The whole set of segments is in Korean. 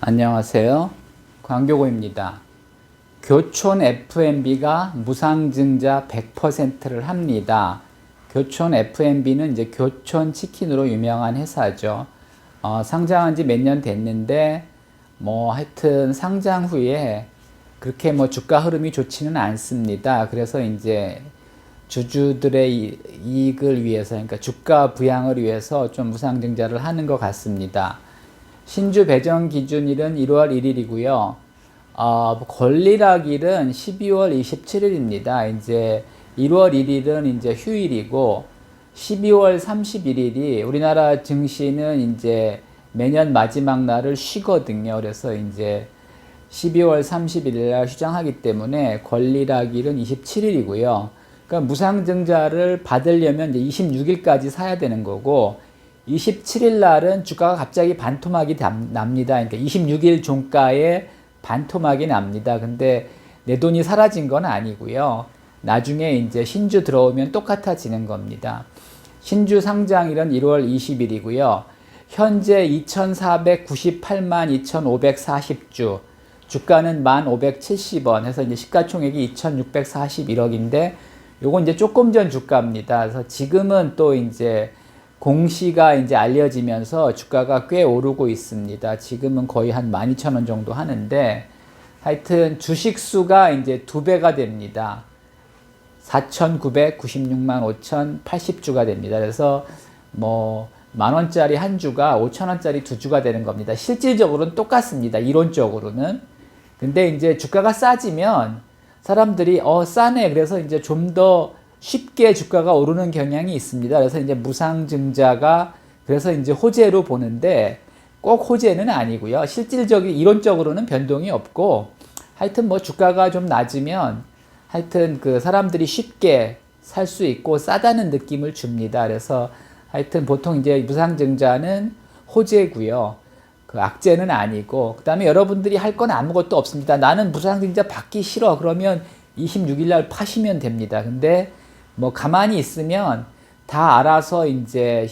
안녕하세요. 광교고입니다. 교촌 F&B가 무상증자 100%를 합니다. 교촌 F&B는 이제 교촌 치킨으로 유명한 회사죠. 어, 상장한 지 몇 년 됐는데, 뭐 하여튼 상장 후에 그렇게 뭐 주가 흐름이 좋지는 않습니다. 그래서 이제 주주들의 이- 이익을 위해서, 그러니까 주가 부양을 위해서 좀 무상증자를 하는 것 같습니다. 신주 배정 기준일은 1월 1일이고요. 어, 권리락일은 12월 27일입니다. 이제 1월 1일은 이제 휴일이고 12월 31일이 우리나라 증시는 이제 매년 마지막 날을 쉬거든요. 그래서 이제 12월 31일 날 휴장하기 때문에 권리락일은 27일이고요. 그러니까 무상증자를 받으려면 이제 26일까지 사야 되는 거고 27일 날은 주가가 갑자기 반토막이 담- 납니다. 그러니까 26일 종가에 반토막이 납니다. 근데 내 돈이 사라진 건 아니고요. 나중에 이제 신주 들어오면 똑같아지는 겁니다. 신주 상장일은 1월 20일이고요. 현재 2,498만 2,540주, 주가는 1,570원 해서 이제 시가총액이 2,641억인데 요건 이제 조금 전 주가입니다. 그래서 지금은 또 이제 공시가 이제 알려지면서 주가가 꽤 오르고 있습니다. 지금은 거의 한 12,000원 정도 하는데 하여튼 주식 수가 이제 두 배가 됩니다. 4,996만 5,080주가 됩니다. 그래서 뭐 만 원짜리 한 주가 5천 원짜리 두 주가 되는 겁니다. 실질적으로는 똑같습니다. 이론적으로는. 근데 이제 주가가 싸지면 사람들이 어 싸네. 그래서 이제 좀더 쉽게 주가가 오르는 경향이 있습니다. 그래서 이제 무상증자가 그래서 이제 호재로 보는데 꼭 호재는 아니고요. 실질적인 이론적으로는 변동이 없고 하여튼 뭐 주가가 좀 낮으면 하여튼 그 사람들이 쉽게 살 수 있고 싸다는 느낌을 줍니다. 그래서 하여튼 보통 이제 무상증자는 호재고요. 그 악재는 아니고 그다음에 여러분들이 할 건 아무것도 없습니다. 나는 무상증자 받기 싫어. 그러면 26일 날 파시면 됩니다. 근데 뭐 가만히 있으면 다 알아서 이제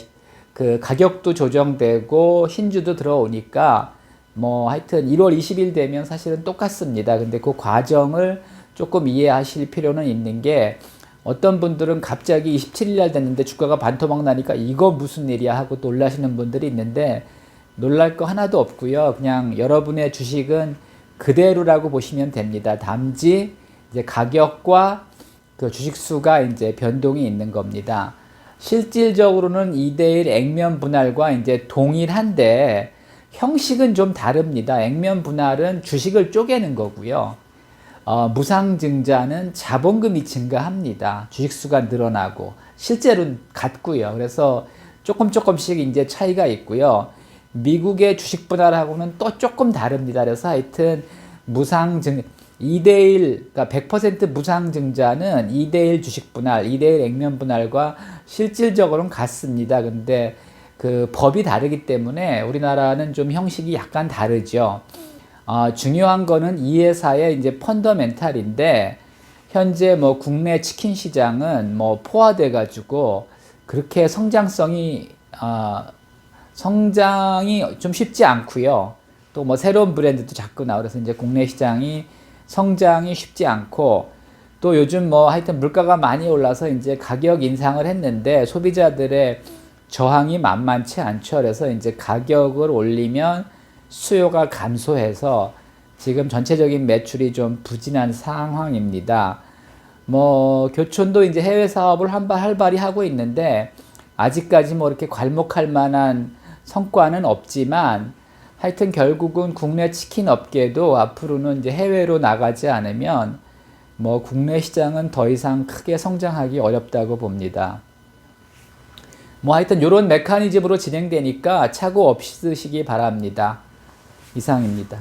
그 가격도 조정되고 신주도 들어오니까 뭐 하여튼 1월 20일 되면 사실은 똑같습니다. 근데 그 과정을 조금 이해하실 필요는 있는 게 어떤 분들은 갑자기 27일 날 됐는데 주가가 반토막 나니까 이거 무슨 일이야 하고 놀라시는 분들이 있는데 놀랄 거 하나도 없고요. 그냥 여러분의 주식은 그대로라고 보시면 됩니다. 단지 이제 가격과 그 주식 수가 이제 변동이 있는 겁니다. 실질적으로는 2대1 액면 분할과 이제 동일한데 형식은 좀 다릅니다. 액면 분할은 주식을 쪼개는 거고요. 어, 무상증자는 자본금이 증가합니다. 주식수가 늘어나고 실제로는 같고요. 그래서 조금 조금씩 이제 차이가 있고요. 미국의 주식 분할하고는 또 조금 다릅니다. 그래서 하여튼 무상증 2대1 그러니까 100% 무상증자는 2대1 주식 분할, 2대1 액면 분할과 실질적으로는 같습니다. 근데 그 법이 다르기 때문에 우리나라는 좀 형식이 약간 다르죠. 어, 중요한 거는 이 회사의 이제 펀더멘탈인데 현재 뭐 국내 치킨 시장은 뭐 포화돼 가지고 그렇게 성장성이 어, 성장이 좀 쉽지 않고요. 또 뭐 새로운 브랜드도 자꾸 나오그래서 이제 국내 시장이 성장이 쉽지 않고 또 요즘 뭐 하여튼 물가가 많이 올라서 이제 가격 인상을 했는데 소비자들의 저항이 만만치 않죠. 그래서 이제 가격을 올리면 수요가 감소해서 지금 전체적인 매출이 좀 부진한 상황입니다. 뭐 교촌도 이제 해외 사업을 한발 활발히 하고 있는데 아직까지 뭐 이렇게 괄목할 만한 성과는 없지만 하여튼 결국은 국내 치킨 업계도 앞으로는 이제 해외로 나가지 않으면 뭐 국내 시장은 더 이상 크게 성장하기 어렵다고 봅니다. 뭐 하여튼 이런 메커니즘으로 진행되니까 착오 없으시기 바랍니다. 이상입니다.